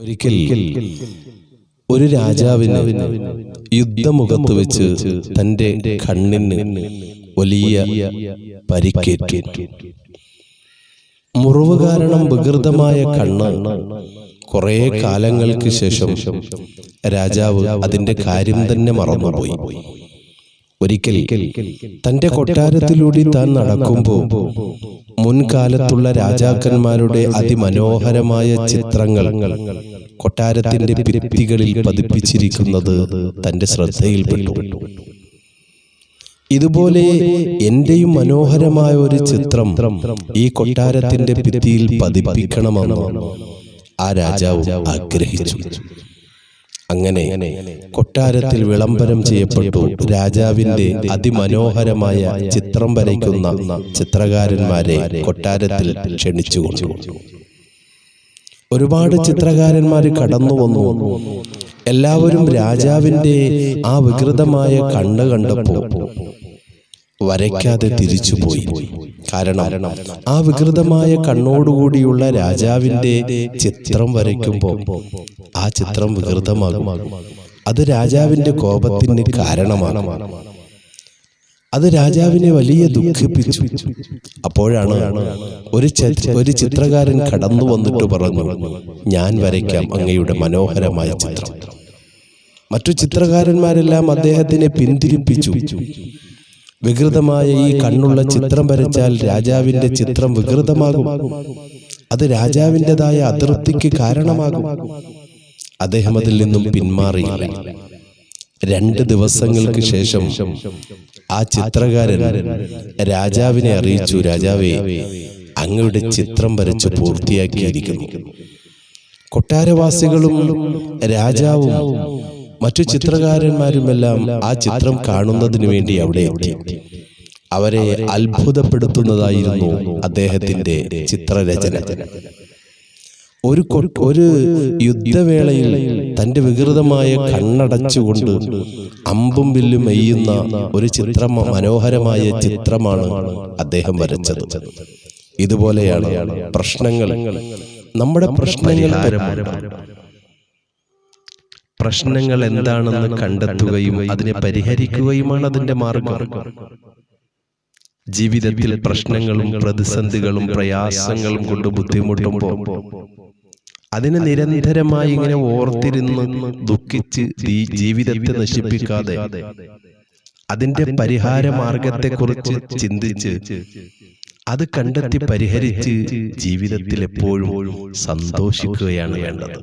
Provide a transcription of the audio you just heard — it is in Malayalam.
ഒരിക്കൽ ഒരു രാജാവിന് യുദ്ധമുഖത്ത് വെച്ച് തന്റെ കണ്ണിന് വലിയ പരിക്കേറ്റു. മുറിവ് കാരണം വികൃതമായ കണ്ണ് കുറെ കാലങ്ങൾക്ക് ശേഷം രാജാവ് അതിന്റെ കാര്യം തന്നെ മറന്നുപോയി. ഒരിക്കൽ തന്റെ കൊട്ടാരത്തിലൂടെ താൻ നടക്കുമ്പോൾ മുൻകാലത്തുള്ള രാജാക്കന്മാരുടെ അതിമനോഹരമായ ചിത്രങ്ങൾ കൊട്ടാരത്തിന്റെ ഭിത്തികളിൽ പതിപ്പിച്ചിരിക്കുന്നത് തന്റെ ശ്രദ്ധയിൽപ്പെട്ടു. ഇതുപോലെ എന്റെയും മനോഹരമായ ഒരു ചിത്രം ഈ കൊട്ടാരത്തിന്റെ ഭിത്തിയിൽ പതിപ്പിക്കണമെന്ന് ആ രാജാവ് ആഗ്രഹിച്ചു. അങ്ങനെ കൊട്ടാരത്തിൽ വിളംബരം ചെയ്യപ്പെട്ടു. രാജാവിന്റെ അതിമനോഹരമായ ചിത്രം വരയ്ക്കുന്ന ചിത്രകാരന്മാരെ കൊട്ടാരത്തിൽ ക്ഷണിച്ചുകൊണ്ടു. ഒരുപാട് ചിത്രകാരന്മാർ കടന്നു വന്നു. എല്ലാവരും രാജാവിന്റെ ആ വികൃതമായ കണ്ണ് കണ്ടപ്പോ വരയ്ക്കാതെ തിരിച്ചുപോയി. കാരണം ആ വികൃതമായ കണ്ണോടുകൂടിയുള്ള രാജാവിന്റെ ചിത്രം വരയ്ക്കുമ്പോൾ ആ ചിത്രം വികൃതമാകും. അത് രാജാവിന്റെ കോപത്തിന് കാരണമാണ് അത് രാജാവിനെ വലിയ ദുഃഖിപ്പിച്ചു. അപ്പോഴാണ് ഒരു ഒരു ചിത്രകാരൻ കടന്നു വന്നിട്ട് പറഞ്ഞു ഞാൻ വരയ്ക്കാം അങ്ങയുടെ മനോഹരമായ ചിത്രം. മറ്റു ചിത്രകാരന്മാരെല്ലാം അദ്ദേഹത്തിനെ പിന്തിരിപ്പിച്ചു. വികൃതമായ ഈ കണ്ണുള്ള ചിത്രം വരച്ചാൽ രാജാവിന്റെ ചിത്രം വികൃതമാകും. അത് രാജാവിന്റെതായ അതൃപ്തിക്ക് കാരണമാകും. അദ്ദേഹം അതിൽ നിന്നും പിന്മാറി. രണ്ട് ദിവസങ്ങൾക്ക് ശേഷം ആ ചിത്രകാരൻ രാജാവിനെ അറിയിച്ചു രാജാവേ അങ്ങയുടെ ചിത്രം വരച്ച് പൂർത്തിയാക്കിയിരിക്കുന്നു. കൊട്ടാരവാസികളും രാജാവും മറ്റു ചിത്രകാരന്മാരുമെല്ലാം ആ ചിത്രം കാണുന്നതിന് വേണ്ടി അവിടെ എത്തി. അവരെ അത്ഭുതപ്പെടുത്തുന്നതായിരുന്നു അദ്ദേഹത്തിന്റെ ചിത്രരചന. ഒരു ഒരു യുദ്ധവേളയിൽ തന്റെ വികൃതമായ കണ്ണടച്ചുകൊണ്ട് അമ്പും വില്ലും എയ്യുന്ന ഒരു ചിത്രം മനോഹരമായ ചിത്രമാണ് അദ്ദേഹം വരച്ചത്. ഇതുപോലെയാണ് പ്രശ്നങ്ങൾ. നമ്മുടെ പ്രശ്നങ്ങൾ പ്രശ്നങ്ങൾ എന്താണെന്ന് കണ്ടെത്തുകയും അതിനെ പരിഹരിക്കുകയുമാണ് അതിന്റെ മാർഗം. ജീവിതത്തിൽ പ്രശ്നങ്ങളും പ്രതിസന്ധികളും പ്രയാസങ്ങളും കൊണ്ട് ബുദ്ധിമുട്ടുമ്പോൾ അതിനെ നിരന്തരമായി ഇങ്ങനെ ഓർത്തിരുന്ന് ദുഃഖിച്ച് ഈ ജീവിതത്തെ നശിപ്പിക്കാതെ അതിന്റെ പരിഹാര മാർഗത്തെക്കുറിച്ച് ചിന്തിച്ച് അത് കണ്ടെത്തി പരിഹരിച്ച് ജീവിതത്തിൽ എപ്പോഴും സന്തോഷിക്കുകയാണ് വേണ്ടത്.